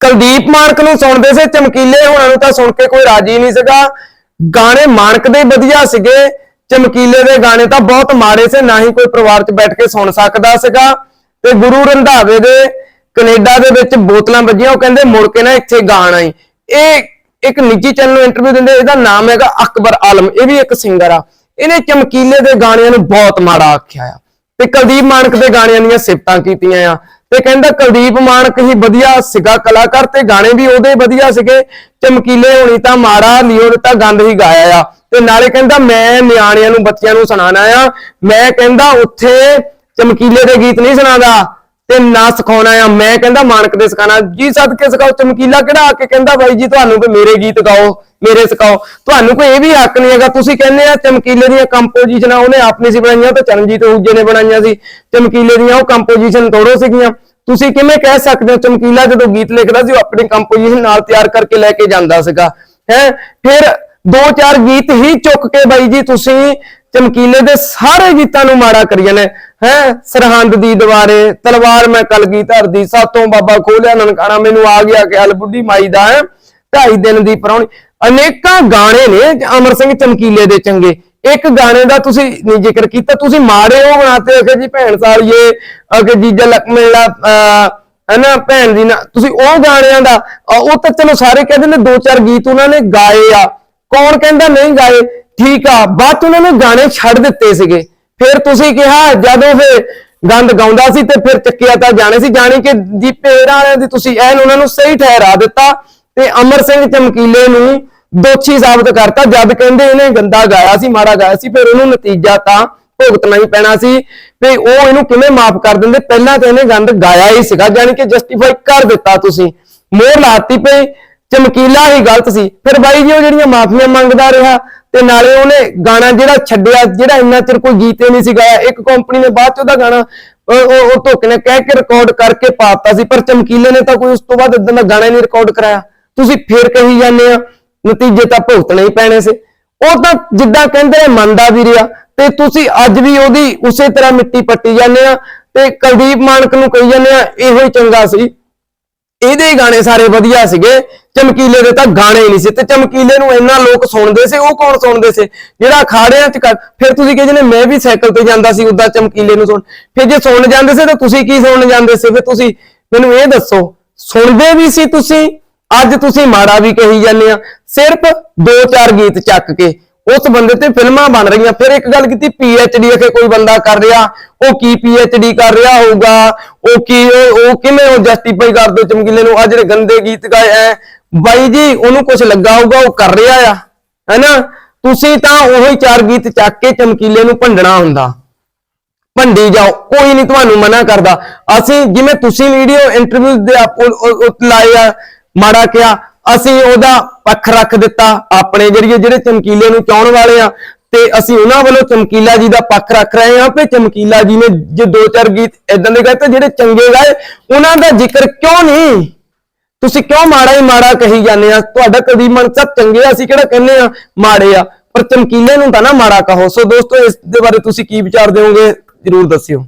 ਕੁਲਦੀਪ ਮਾਨਕ ਨੂੰ ਸੁਣਦੇ ਸੀ, ਚਮਕੀਲੇ ਹੋਣਾ ਨੂੰ ਤਾਂ ਸੁਣ ਕੇ ਕੋਈ ਰਾਜੀ ਨਹੀਂ ਸੀਗਾ। ਗਾਣੇ ਮਾਨਕ ਦੇ ਵਧੀਆ ਸੀਗੇ, ਚਮਕੀਲੇ ਦੇ ਗਾਣੇ ਤਾਂ ਬਹੁਤ ਮਾੜੇ ਸੀ, ਨਾ ਹੀ ਕੋਈ ਪਰਿਵਾਰ 'ਚ ਬੈਠ ਕੇ ਸੁਣ ਸਕਦਾ ਸੀਗਾ। ਤੇ ਗੁਰੂ ਰੰਧਾਵੇ ਦੇ ਕੈਨੇਡਾ ਦੇ ਵਿੱਚ ਬੋਤਲਾਂ ਵੱਜੀਆਂ, ਉਹ ਕਹਿੰਦੇ ਮੁੜ ਕੇ ਨਾ ਇੱਥੇ ਗਾਣਾ ਆਈ ਇਹ ਇੱਕ ਨਿੱਜੀ ਚੈਨਲ ਨੂੰ ਇੰਟਰਵਿਊ ਦਿੰਦੇ, ਇਹਦਾ ਨਾਮ ਹੈਗਾ ਅਕਬਰ ਆਲਮ, ਇਹ ਵੀ ਇੱਕ ਸਿੰਗਰ ਆ। ਇਹਨੇ ਚਮਕੀਲੇ ਦੇ ਗਾਣਿਆਂ ਨੂੰ ਬਹੁਤ ਮਾੜਾ ਆਖਿਆ ਆ। ਤੇ ਕੁਲਦੀਪ ਮਾਨਕ ਦੇ ਗਾਣਿਆਂ ਦੀਆਂ ਸਿਫਤਾਂ ਕੀਤੀਆਂ ਆ। ਤੇ ਕਹਿੰਦਾ ਕੁਲਦੀਪ ਮਾਨਕ ਹੀ ਵਧੀਆ ਸੀਗਾ ਕਲਾਕਾਰ ਤੇ ਗਾਣੇ ਵੀ ਉਹਦੇ ਵਧੀਆ ਸੀਗੇ। ਚਮਕੀਲੇ ਹੋਣੀ ਤਾਂ ਮਾੜਾ ਲਿਓ ਤਾਂ ਗੰਦ ਹੀ ਗਾਇਆ ਆ। ਤੇ ਨਾਲੇ ਕਹਿੰਦਾ ਮੈਂ ਨਿਆਣਿਆਂ ਨੂੰ, ਬੱਚਿਆਂ ਨੂੰ ਸੁਣਾਉਣਾ ਆ। ਮੈਂ ਕਹਿੰਦਾ ਉੱਥੇ ਚਮਕੀਲੇ ਦੇ ਗੀਤ ਨਹੀਂ ਸੁਣਾਉਂਦਾ ਤੇ ਨਾ ਸਿਖਾਉਣਾ ਆ। ਮੈਂ ਕਹਿੰਦਾ ਮਾਨਕ ਦੇ ਸਿਖਾਣਾ ਜੀ ਸਦਕੇ ਸਿਖਾਓ, ਚਮਕੀਲਾ ਕਿਹੜਾ ਆ ਕੇ ਕਹਿੰਦਾ ਬਾਈ ਜੀ, ਤੁਹਾਨੂੰ ਕੋਈ ਮੇਰੇ ਗੀਤ ਗਾਓ, ਮੇਰੇ ਸਿਖਾਓ। ਤੁਹਾਨੂੰ ਕੋਈ ਇਹ ਵੀ ਹੱਕ ਨਹੀਂ ਹੈਗਾ। ਤੁਸੀਂ ਕਹਿੰਦੇ ਆ ਚਮਕੀਲੇ ਦੀਆਂ ਕੰਪੋਜੀਸ਼ਨਾਂ ਉਹਨੇ ਆਪ ਨਹੀਂ ਸੀ ਬਣਾਈਆਂ ਤੇ ਚਰਨਜੀਤ ਊਜੇ ਨੇ ਬਣਾਈਆਂ ਸੀ। ਚਮਕੀਲੇ ਦੀਆਂ ਉਹ ਕੰਪੋਜੀਸ਼ਨ ਤੋੜੋ ਸੀਗੀਆਂ। ਤੁਸੀਂ ਕਿਵੇਂ ਕਹਿ ਸਕਦੇ ਹੋ, ਚਮਕੀਲਾ ਜਦੋਂ ਗੀਤ ਲਿਖਦਾ ਸੀ, ਉਹ ਆਪਣੀ ਕੰਪੋਜੀਸ਼ਨ ਨਾਲ ਤਿਆਰ ਕਰਕੇ ਲੈ ਕੇ ਜਾਂਦਾ ਸੀਗਾ। ਹੈ? ਫਿਰ ਦੋ ਚਾਰ ਗੀਤ ਹੀ ਚੁੱਕ ਕੇ ਬਾਈ ਜੀ ਤੁਸੀਂ ਚਮਕੀਲੇ ਦੇ ਸਾਰੇ ਗੀਤਾਂ ਨੂੰ ਮਾੜਾ ਕਰੀ ਜਾਂਦੇ ਹੈ? ਸਰਹੰਦ ਦੀ ਦੀਵਾਰੇ, ਤਲਵਾਰ ਮੈਂ ਕਲਗੀ ਧਰਦੀ, ਸਾਤੋਂ ਬਾਬਾ ਖੋਲਿਆ ਨਨਕਾਣਾ, ਮੈਨੂੰ ਆ ਗਿਆ ਖਿਆਲ ਬੁੱਢੀ ਮਾਈ ਦਾ ਢਾਈ ਦਿਨ ਦੀ ਪਰੌਣੀ ਅਨੇਕਾਂ ਗਾਣੇ ਨੇ, ਅਮਰ ਸਿੰਘ ਚਮਕੀਲੇ ਦੇ ਚੰਗੇ। ਇੱਕ ਗਾਣੇ ਦਾ ਤੁਸੀਂ ਨਹੀਂ ਜ਼ਿਕਰ ਕੀਤਾ, ਤੁਸੀਂ ਮਾੜੇ ਉਹ ਬਣਾਤੇ ਹੋ ਕਿ ਜੀ ਭੈਣ ਸਾਲੀਏ ਅਗੇ ਜੀਜਾ ਲਕਮੇਲਾ ਹਨਾ, ਭੈਣ ਦੀ ਨਾ, ਤੁਸੀਂ ਉਹ ਗਾਣਿਆਂ ਦਾ ਉਹ ਤਾਂ ਚਲੋ ਸਾਰੇ ਕਹਿੰਦੇ ਨੇ ਦੋ ਚਾਰ ਗੀਤ ਉਹਨਾਂ ਨੇ ਗਾਏ ਆ। ਕੌਣ ਕਹਿੰਦਾ ਨਹੀਂ ਗਾਏ? ਠੀਕ ਆ, ਬਾਅਦ ਉਹਨਾਂ ਨੇ ਗਾਣੇ ਛੱਡ ਦਿੱਤੇ ਸੀਗੇ। ਫਿਰ ਤੁਸੀਂ ਕਿਹਾ, ਜਦੋਂ ਫਿਰ ਗੰਦ ਗਾਉਂਦਾ ਸੀ ਤੇ ਫਿਰ ਚੱਕਿਆ ਤਾਂ ਜਾਣੇ ਸੀ, ਜਾਣੀ ਕਿ ਦੀਪੇ ਹੇਰਾਂ ਵਾਲਿਆਂ ਦੀ ਤੁਸੀਂ ਐਨ ਉਹਨਾਂ ਨੂੰ ਸਹੀ ਠਹਿਰਾ ਦਿੱਤਾ ਤੇ ਅਮਰ ਸਿੰਘ ਚਮਕੀਲੇ ਨੂੰ ਦੋਸ਼ੀ ਸਾਬਤ ਕਰਤਾ, ਜਦ ਕਹਿੰਦੇ ਇਹਨੇ ਗੰਦਾ ਗਾਇਆ ਸੀ, ਮਾੜਾ ਗਾਇਆ ਸੀ, ਫਿਰ ਉਹਨੂੰ ਨਤੀਜਾ ਤਾਂ ਭੁਗਤਣਾ ਹੀ ਪੈਣਾ ਸੀ। ਵੀ ਉਹ ਇਹਨੂੰ ਕਿਵੇਂ ਮਾਫ ਕਰ ਦਿੰਦੇ? ਪਹਿਲਾਂ ਤਾਂ ਇਹਨੇ ਗੰਦ ਗਾਇਆ ਹੀ ਸੀਗਾ, ਜਾਣੀ ਕਿ ਜਸਟੀਫਾਈ ਕਰ ਦਿੱਤਾ ਤੁਸੀਂ। ਮੋਹਰ ਲਾਤੀ ਪਈ, ਚਮਕੀਲਾ ਹੀ ਗਲਤ ਸੀ। ਫਿਰ ਬਾਈ ਜੀ ਉਹ ਜਿਹੜੀਆਂ ਮਾਫੀਆਂ ਮੰਗਦਾ ਰਿਹਾ, ਤੇ ਨਾਲੇ ਉਹਨੇ ਗਾਣਾ ਜਿਹੜਾ ਛੱਡਿਆ, ਜਿਹੜਾ ਇੰਨਾ ਚਿਰ ਕੋਈ ਗੀਤ ਨਹੀਂ ਸੀ ਗਾਇਆ ਇੱਕ ਕੰਪਨੀ ਨੇ ਬਾਅਦ ਚ ਉਹਦਾ ਗਾਣਾ ਉਹ- ਉਹ ਉਹ ਧੋਕੇ ਨੇ ਕਹਿ ਕੇ ਰਿਕਾਰਡ ਕਰਕੇ ਪਾਤਾ ਸੀ, ਪਰ ਚਮਕੀਲੇ ਨੇ ਤਾਂ ਕੋਈ ਉਸ ਤੋਂ ਬਾਅਦ ਇਦਾਂ ਦਾ ਗਾਣਾ ਨਹੀਂ ਰਿਕਾਰਡ ਕਰਾਇਆ। ਤੁਸੀਂ ਫੇਰ ਕਹੀ ਜਾਂਦੇ ਆ ਨਤੀਜੇ ਤਾਂ ਭੁਗਤਣੇ ਹੀ ਪੈਣੇ ਸੀ। ਉਹ ਤਾਂ ਜਿੱਦਾਂ ਕਹਿੰਦੇ ਮੰਨਦਾ ਵੀ ਰਿਹਾ। ਤੇ ਤੁਸੀਂ ਅੱਜ ਵੀ ਉਹਦੀ ਉਸੇ ਤਰ੍ਹਾਂ ਮਿੱਟੀ ਪੱਟੀ ਜਾਂਦੇ ਆ ਤੇ ਕੁਲਦੀਪ ਮਾਨਕ ਨੂੰ ਕਹੀ ਜਾਂਦੇ ਆ, ਇਹੋ ਹੀ ਚੰਗਾ ਸੀ। ਇਹਦੇ ਗਾਣੇ ਸਾਰੇ ਵਧੀਆ ਸੀਗੇ। ਚਮਕੀਲੇ ਦੇ ਤਾਂ ਗਾਣੇ ਨਹੀਂ ਸੀ। ਤੇ ਚਮਕੀਲੇ ਨੂੰ ਇੰਨਾ ਲੋਕ ਸੁਣਦੇ ਸੀ, ਉਹ ਕੌਣ ਸੁਣਦੇ ਸੀ? ਜਿਹੜਾ ਅਖਾੜਿਆਂ ਚ ਕਰ- ਫਿਰ ਤੁਸੀਂ ਕਹਿੰਦੇ ਨੇ ਮੈਂ ਵੀ ਸਾਈਕਲ ਤੇ ਜਾਂਦਾ ਸੀ, ਉਦਾਂ ਚਮਕੀਲੇ ਨੂੰ ਸੁਣ। ਫਿਰ ਜੇ ਸੁਣ ਜਾਂਦੇ ਸੀ, ਤਾਂ ਤੁਸੀਂ ਕੀ ਸੁਣਨ ਜਾਂਦੇ ਸੀ? ਫਿਰ ਤੁਸੀਂ ਮੈਨੂੰ ਇਹ ਦੱਸੋ, ਸੁਣਦੇ ਵੀ ਸੀ ਤੁਸੀਂ? ਅੱਜ ਤੁਸੀਂ ਮਾੜਾ ਵੀ ਕਹੀ ਜਾਂਦੇ ਆ। ਸਿਰਫ ਦੋ ਚਾਰ ਗੀਤ ਚੱਕ ਕੇ ਉਸ ਬੰਦੇ ਤੇ ਫਿਲਮਾਂ ਬਣ ਰਹੀਆਂ। ਫਿਰ ਇੱਕ ਗੱਲ ਕੀਤੀ ਡੀ ਅਖੇ ਕੋਈ ਬੰਦਾ ਕਰ ਰਿਹਾ, ਉਹ ਕੀ ਡੀ ਕਰ ਰਿਹਾ ਹੋਊਗਾ? ਉਹ ਕੀ, ਉਹ ਕਿਵੇਂ ਉਹ ਜਸਟੀਫਾਈ ਕਰ ਦੋ ਚਮਕੀਲੇ ਨੂੰ? ਆ ਜਿਹੜੇ ਗੰਦੇ ਗੀਤ ਗਾਏ ਐ, ਬਾਈ ਜੀ, ਉਹਨੂੰ ਕੁਝ ਲੱਗਾ ਹੋਊਗਾ, ਉਹ ਕਰ ਰਿਹਾ ਆ। ਹੈਨਾ? ਤੁਸੀਂ ਤਾਂ ਉਹੀ ਚਾਰ ਗੀਤ ਚੱਕ ਕੇ ਚਮਕੀਲੇ ਨੂੰ ਭੰਡਣਾ ਹੁੰਦਾ। ਭੰਡੀ ਜਾਓ, ਕੋਈ ਨਹੀਂ ਤੁਹਾਨੂੰ ਮਨਾ ਕਰਦਾ। ਅਸੀਂ ਜਿਵੇਂ ਤੁਸੀਂ ਵੀਡੀਓ ਇੰਟਰਵਿਊ ਦੇ ਆਪ- ਲਾਏ ਆ ਮਾੜਾ ਕਿਹਾ, ਅਸੀਂ ਉਹਦਾ ਪੱਖ ਰੱਖ ਦਿੱਤਾ, ਆਪਣੇ ਜਰੀਏ ਜਿਹੜੇ ਚਮਕੀਲੇ ਨੂੰ ਚਾਹਣ ਵਾਲੇ ਆ, ਤੇ ਅਸੀਂ ਉਹਨਾਂ ਵੱਲੋਂ ਚਮਕੀਲਾ ਜੀ ਦਾ ਪੱਖ ਰੱਖ ਰਹੇ ਹਾਂ ਕਿ ਚਮਕੀਲਾ ਜੀ ਨੇ ਜੇ ਦੋ ਚਾਰ ਗੀਤ ਇਦਾਂ ਦੇ ਗਾਏ ਤੇ ਜਿਹੜੇ ਚੰਗੇ ਗਾਏ, ਉਹਨਾਂ ਦਾ ਜ਼ਿਕਰ ਕਿਉਂ ਨਹੀਂ? ਤੁਸੀਂ ਕਿਉਂ ਮਾੜਾ ਹੀ ਮਾੜਾ ਕਹੀ ਜਾਂਦੇ ਆ? ਤੁਹਾਡਾ ਕਦੀ ਮਨ ਸਭ ਚੰਗੇ ਆ, ਅਸੀਂ ਕਿਹੜਾ ਕਹਿੰਦੇ ਆ? ਮਾੜੇ ਆ। ਪਰ ਚਮਕੀਲੇ ਨੂੰ ਤਾਂ ਨਾ ਮਾੜਾ ਕਹੋ। ਸੋ ਦੋਸਤੋ, ਇਸ ਦੇ ਬਾਰੇ ਤੁਸੀਂ ਕੀ ਵਿਚਾਰ ਦਿਓਗੇ? ਜਰੂਰ ਦੱਸਿਓ।